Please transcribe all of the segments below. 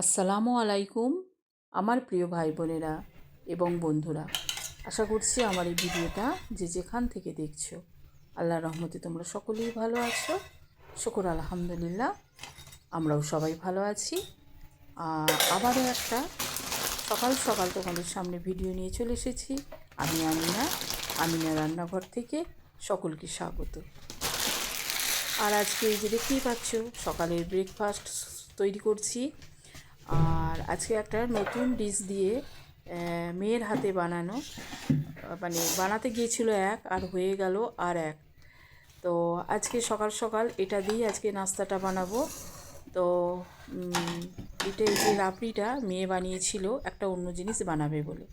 আসসালামু আলাইকুম, আমার প্রিয় ভাই বোনেরা এবং বন্ধুরা। আশা করছি আমার এই ভিডিওটা যে যেখান থেকে দেখছ আল্লাহ রহমতে তোমরা সকলেই ভালো আছো। শুকুর আলহামদুলিল্লাহ, আমরাও সবাই ভালো আছি। আবারও একটা সকাল সকাল তোমাদের সামনে ভিডিও নিয়ে চলে এসেছি। আমি আমিনা আমিনা রান্নাঘর থেকে সকলকে স্বাগত। আর আজকে এই যে দেখতেই পাচ্ছ, সকালের ব্রেকফাস্ট তৈরি করছি। আর আজকে একটা নতুন ডিশ দিয়ে মেয়ের হাতে বানানো মানে বানাতে গিয়েছিল এক আর হয়ে গেল আর এক। তো আজকে সকাল সকাল এটা দিয়েই আজকে নাস্তাটা বানাবো। তো এটা এই যে রাবড়িটা মেয়ে বানিয়েছিল, একটা অন্য জিনিস বানাবে বলে।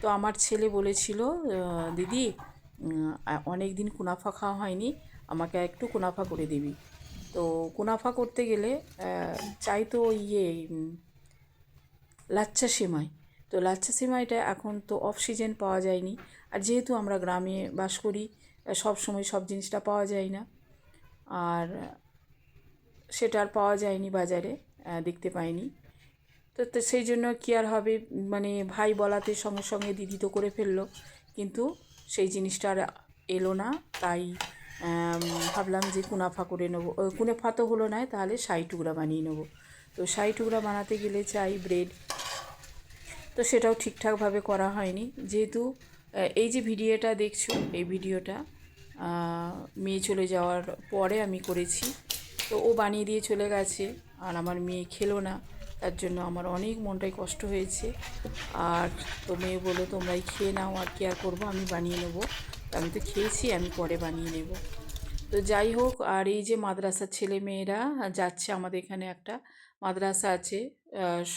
তো আমার ছেলে বলেছিল দিদি অনেক দিন কুনাফা খাওয়া হয়নি, আমাকে একটু কুনাফা করে দিবি। তো কুনাফা করতে গেলে চাই তো ইয়ে লাচ্চা সেমাই। তো লাচ্চা সেমাইটা এখন তো অফ সিজন পাওয়া যায়নি। আর যেহেতু আমরা গ্রামে বাস করি সব সময় সব জিনিসটা পাওয়া যায় না। আর সেটা আর পাওয়া যায়নি বাজারে দেখতে পাইনি। তো তো সেই জন্য কি আর হবে মানে ভাই বলাতে সঙ্গে সঙ্গে দিদি তো করে ফেলল। কিন্তু সেই জিনিসটা আর এলো না, তাই ভাবলাম যে কুনাফা করে নেব। কুনাফা তো হলো না, তাহলে শাহি টুকরা বানিয়ে নেব। তো শাহি টুকরা বানাতে গেলে চাই ব্রেড তো সেটাও ঠিকঠাকভাবে করা হয়নি। যেহেতু এই যে ভিডিওটা দেখছ, এই ভিডিওটা মেয়ে চলে যাওয়ার পরে আমি করেছি। তো ও বানিয়ে দিয়ে চলে গেছে, আর আমার মেয়ে খেলো না, তার জন্য আমার অনেক মনটাই কষ্ট হয়েছে। আর তো মেয়ে বলল, তোমরাই খেয়ে নাও, আর কি আর করব, আমি বানিয়ে নেব। আমি তো খেয়েছি, আমি পরে বানিয়ে নেব। তো যাই হোক, আর এই যে মাদ্রাসার ছেলে মেয়েরা যাচ্ছে, আমাদের এখানে একটা মাদ্রাসা আছে।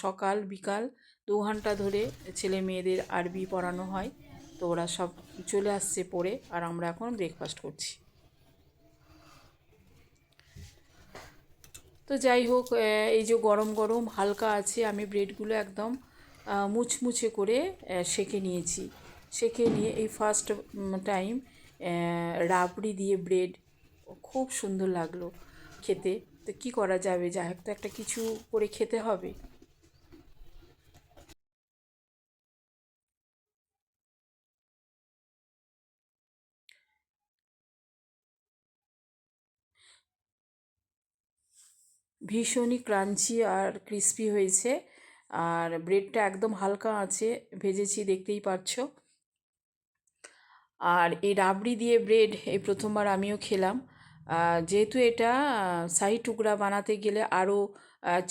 সকাল, বিকাল দু ঘণ্টা ধরে ছেলে মেয়েদের আরবি পড়ানো হয়। তো ওরা সব চলে আসছে পড়ে, আর আমরা এখন ব্রেকফাস্ট করছি। তো যাই হোক এই যে গরম গরম হালকা আছে, আমি ব্রেডগুলো একদম মুচমুচে করে সেঁকে নিয়েছি। সেঁকে নিয়ে এই ফার্স্ট টাইম রাবড়ি দিয়ে ব্রেড খুব সুন্দর লাগল খেতে। তো কী করা যাবে? যাই হোক, তো একটা কিছু করে খেতে হবে। ভীষণই ক্রাঞ্চি আর ক্রিস্পি হয়েছে। আর ব্রেডটা একদম হালকা আছে, ভেজেছি, দেখতেই পাচ্ছো আর এই রাবড়ি দিয়ে ব্রেড এই প্রথমবার আমিও খেলাম। যেহেতু এটা শাহি টুকরা বানাতে গেলে আরও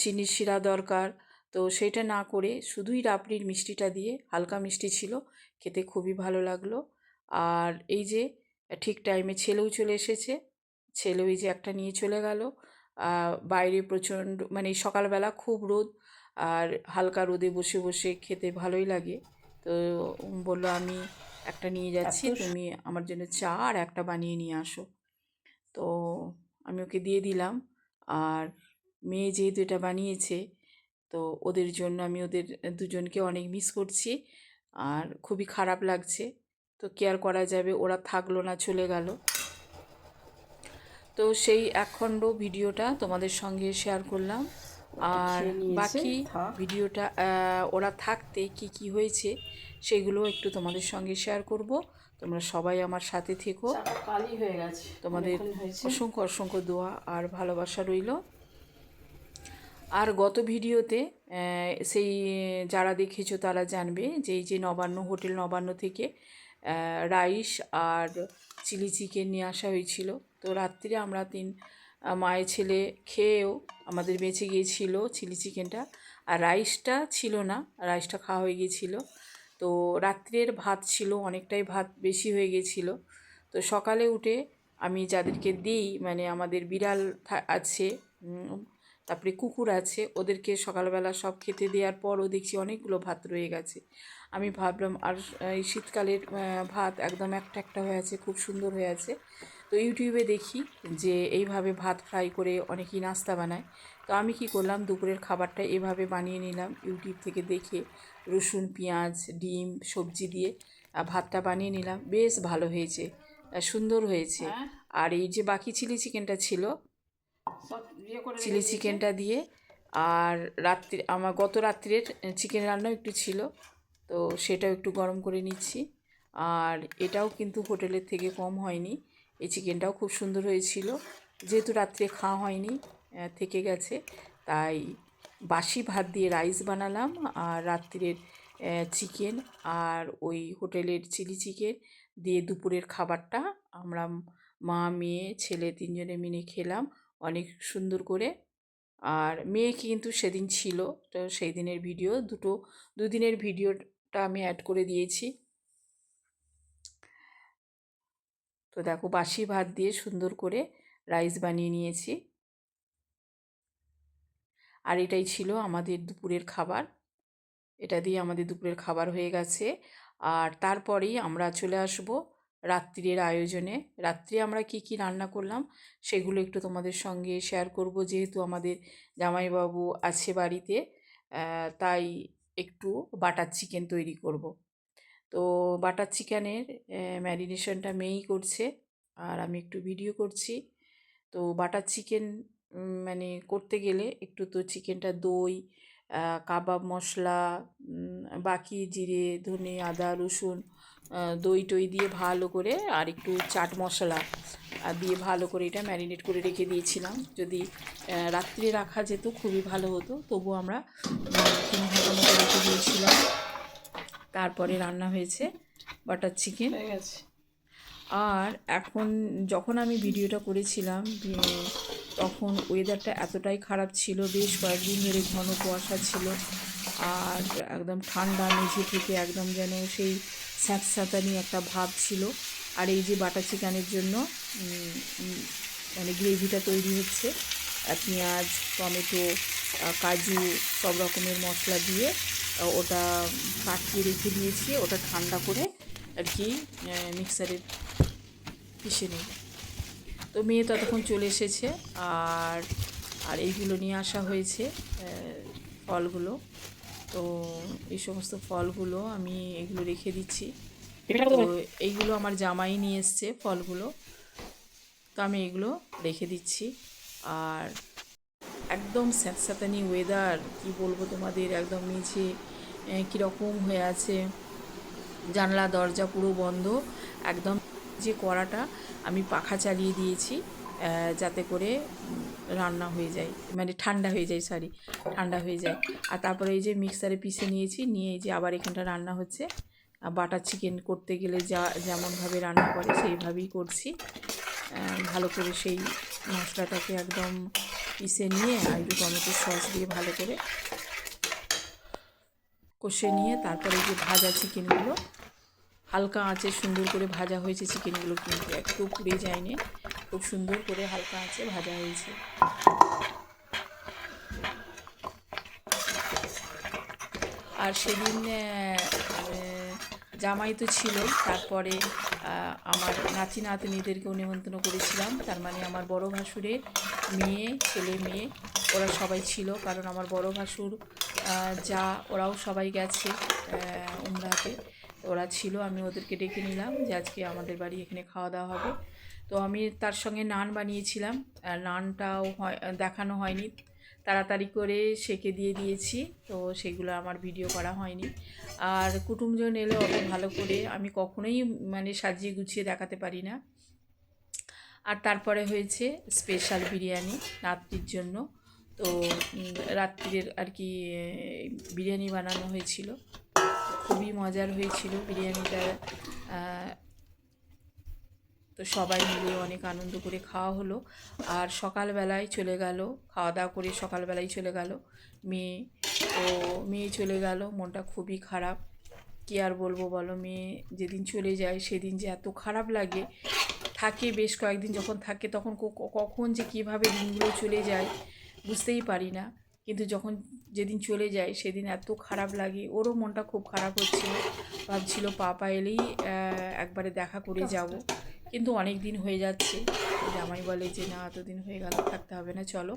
চিনির শিরা দরকার, তো সেটা না করে শুধুই রাবড়ির মিষ্টিটা দিয়ে হালকা মিষ্টি ছিল, খেতে খুবই ভালো লাগল। আর এই যে, ঠিক টাইমে ছেলেও চলে এসেছে, ছেলেও এই যে একটা নিয়ে চলে গেল। বাইরে প্রচণ্ড মানে সকালবেলা খুব রোদ, আর হালকা রোদে বসে বসে খেতে ভালোই লাগে। তো বলল আমি একটা নিয়ে যাচ্ছি তুমি আমার জন্য চা আর একটা বানিয়ে নিয়ে আসো। তো আমি ওকে দিয়ে দিলাম। আর মেয়ে যেহেতু এটা বানিয়েছে তো ওদের জন্য আমি ওদের দুজনকে অনেক মিস করছি। আর খুবই খারাপ লাগছে। তো কেয়ার করা যাবে? ওরা থাকল না চলে গেল। তো সেই একখণ্ড ভিডিওটা তোমাদের সঙ্গে শেয়ার করলাম। আর বাকি ভিডিওটা ওরা থাকতে কি কি হয়েছে সেগুলো একটু তোমাদের সঙ্গে শেয়ার করব। তোমরা সবাই আমার সাথে থেকো। কালি হয়ে গেছে তোমাদের অসংখ্য অসংখ্য দোয়া আর ভালোবাসা রইল। আর গত ভিডিওতে সেই যারা দেখেছ তারা জানবে যে এই যে নবান্ন হোটেল নবান্ন থেকে রাইস আর চিলি চিকেন নিয়ে আসা হয়েছিল। তো রাত্রিরে আমরা তিন মায়ের ছেলে খেয়েও আমাদের বেঁচে গিয়েছিল চিলি চিকেনটা। আর রাইসটা ছিল না রাইসটা খাওয়া হয়ে গিয়েছিল। তো রাত্রের ভাত ছিল, অনেকটাই ভাত বেশি হয়ে গিয়েছিল তো সকালে উঠে আমি যাদেরকে দিই মানে আমাদের বিড়াল আছে তারপরে কুকুর আছে, ওদেরকে সকালবেলা সব খেতে দেওয়ার পরও দেখছি অনেকগুলো ভাত রয়ে গেছে। আমি ভাবলাম, আর এই শীতকালের ভাত একদম একটা একটা হয়ে আছে, খুব সুন্দর হয়ে আছে। তো ইউটিউবে দেখি যে এইভাবে ভাত ফ্রাই করে অনেকেই নাস্তা বানায়। তো আমি কি করলাম? দুপুরের খাবারটা এভাবে বানিয়ে নিলাম ইউটিউব থেকে দেখে। রসুন পেঁয়াজ ডিম সবজি দিয়ে ভাতটা বানিয়ে নিলাম। বেশ ভালো হয়েছে সুন্দর হয়েছে। হ্যাঁ। আর এই যে বাকি চিলি চিকেনটা ছিল ইয়ে চিলি চিকেনটা দিয়ে আর রাত্রি আমার গত রাত্রের চিকেন রান্নাও একটু ছিল তো সেটাও একটু গরম করে নিচ্ছি। আর এটাও কিন্তু হোটেলের থেকে কম হয়নি। এই চিকেনটাও খুব সুন্দর হয়েছিল। যেহেতু রাত্রে খাওয়া হয়নি থেকে গেছে। তাই বাসি ভাত দিয়ে রাইস বানালাম আর রাত্রের চিকেন আর ওই হোটেলের চিলি চিকেন দিয়ে দুপুরের খাবারটা আমরা মা, মেয়ে, ছেলে তিনজনে মিলে খেলাম অনেক সুন্দর করে। আর মেয়ে কিন্তু সেদিন ছিল, তো সেই দিনের ভিডিও, দুটো, দুদিনের ভিডিওটা আমি অ্যাড করে দিয়েছি। তো দেখো বাসি ভাত দিয়ে সুন্দর করে রাইস বানিয়ে নিয়েছি। আর এটাই ছিল আমাদের দুপুরের খাবার। এটা দিয়ে আমাদের দুপুরের খাবার হয়ে গেছে। আর তারপরেই আমরা চলে আসব রাত্রির আয়োজনে। রাত্রে আমরা কি কি রান্না করলাম সেগুলো একটু তোমাদের সঙ্গে শেয়ার করব। যেহেতু আমাদের জামাইবাবু আছে বাড়িতে তাই একটু বাটার চিকেন তৈরি করব। তো বাটার চিকেনের ম্যারিনেশনটা মেয়েই করছে। আর আমি একটু ভিডিও করছি। তো বাটার চিকেন মানে করতে গেলে একটু তো চিকেনটা দই কাবাব মশলা বাকি জিরে, ধনে, আদা, রসুন দই টই দিয়ে ভালো করে আর একটু চাট মশলা দিয়ে ভালো করে এটা ম্যারিনেট করে রেখে দিয়েছিলাম। যদি রাত্রে রাখা যেত খুবই ভালো হতো তবু আমরা তিন ঘণ্টার মতো রেখে দিয়েছিলাম। তারপরে রান্না হয়েছে বাটার চিকেন। হয়ে গেছে। আর এখন যখন আমি ভিডিওটা করেছিলাম তখন ওয়েদারটা এতটাই খারাপ ছিল, বেশ কয়েকদিন ধরে ঘন কুয়াশা ছিল, আর একদম ঠান্ডা মেঝে থেকে একদম যেন সেই স্যাঁতস্যাঁতানি একটা ভাব ছিল। আর এই যে বাটার চিকেনের জন্য মানে গ্রেভিটা তৈরি হচ্ছে পেঁয়াজ, টমেটো কাজু সব রকমের মশলা দিয়ে ওটা পাকিয়ে রেখে দিয়েছি, ওটা ঠান্ডা করে আর কি মিক্সারে পিষে নেব তো মেয়ে ততক্ষণ চলে এসেছে আর আর এইগুলো নিয়ে আসা হয়েছে ফলগুলো। তো এই সমস্ত ফলগুলো আমি এগুলো রেখে দিচ্ছি। তো এইগুলো আমার জামাই নিয়ে এসছে ফলগুলো। তো আমি এগুলো রেখে দিচ্ছি। আর একদম স্যাঁতস্যাঁতানি ওয়েদার কি বলব তোমাদের একদম নিচে কীরকম হয়ে আছে। জানলা দরজা পুরো বন্ধ একদম যে কড়াটা আমি পাখা চালিয়ে দিয়েছি যাতে করে রান্না হয়ে যায় মানে ঠান্ডা হয়ে যায় সরি ঠান্ডা হয়ে যায়। আর তারপরে এই যে মিক্সারে পিষে নিয়েছি, নিয়ে এই যে আবার এখানটা রান্না হচ্ছে। বাটার চিকেন করতে গেলে যা, যেমনভাবে রান্না করে, সেইভাবেই করছি। ভালো করে সেই মশলাটাকে একদম পিষে নিয়ে আর একটু টমেটো সস দিয়ে ভালো করে কষে নিয়ে তারপরে যে ভাজা চিকেনগুলো হালকা আঁচে সুন্দর করে ভাজা হয়েছে চিকেনগুলো কিন্তু একটু পুড়ে যায়নি। খুব সুন্দর করে হালকা আঁচে ভাজা হয়েছে। আর সেদিন জামাই তো ছিল, তারপরে আমার নাতি নাতনিদেরকেও নিমন্ত্রণ করেছিলাম। তার মানে আমার বড় ভাসুরের মেয়ে, ছেলে মেয়ে, ওরা সবাই ছিল, কারণ আমার বড় ভাসুর যা, ওরাও সবাই গেছে উমরাতে। ওরা ছিল, আমি ওদেরকে ডেকে নিলাম যে আজকে আমাদের বাড়ি এখানে খাওয়া দাওয়া হবে। তো আমি তার সঙ্গে নান বানিয়েছিলাম, আর নানটাও হয়, দেখানো হয়নি। তাড়াতাড়ি করে সেকে দিয়ে দিয়েছি, তো সেগুলো আমার ভিডিও করা হয়নি। আর কুটুমজন এলে অত ভালো করে আমি কখনোই মানে সাজিয়ে গুছিয়ে দেখাতে পারি না। আর তারপরে হয়েছে স্পেশাল বিরিয়ানি রাত্রির জন্য। তো রাত্রির আর কি বিরিয়ানি বানানো হয়েছিল। খুবই মজার হয়েছিল বিরিয়ানিটা। তো সবাই মিলে অনেক আনন্দ করে খাওয়া হলো। আর সকালবেলায় চলে গেল, খাওয়া দাওয়া করে সকালবেলায় চলে গেল। মেয়ে তো মেয়ে চলে গেল, মনটা খুবই খারাপ। কি আর বলব বলো, মেয়ে যেদিন চলে যায় সেদিন যে এত খারাপ লাগে। থাকে বেশ কয়েকদিন যখন থাকে তখন কখন যে কীভাবে দিনগুলো চলে যায় বুঝতেই পারি না। কিন্তু যখন যেদিন চলে যায় সেদিন এত খারাপ লাগে। ওরও মনটা খুব খারাপ হচ্ছিল। ভাবছিল পাপা এলেই একবারে দেখা করে যাব। কিন্তু অনেক দিন হয়ে যাচ্ছে। জামাই বলে যে না এতদিন হয়ে গেল থাকতে হবে না চলো।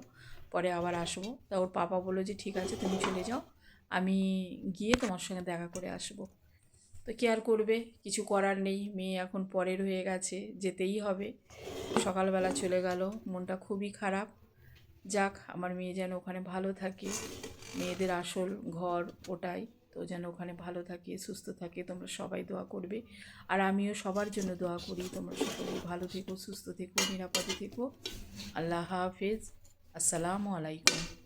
পরে আবার আসব। তা ওর পাপা বলল যে ঠিক আছে তুমি চলে যাও। আমি গিয়ে তোমার সঙ্গে দেখা করে আসব। তো কি আর করবে? কিছু করার নেই। মেয়ে এখন পরের হয়ে গেছে। যেতেই হবে। সকালবেলা চলে গেল। মনটা খুবই খারাপ। যাক, আমার মেয়ে যেন ওখানে ভালো থাকে। মেয়েদের আসল ঘর ওটাই, তো যেন ওখানে ভালো থাকে, সুস্থ থাকে, তোমরা সবাই দোয়া করবে। আর আমিও সবার জন্য দোয়া করি, তোমরা সকলে ভালো থেকো, সুস্থ থেকো, নিরাপদে থেকো। আল্লাহ হাফেজ। আসসালামু আলাইকুম।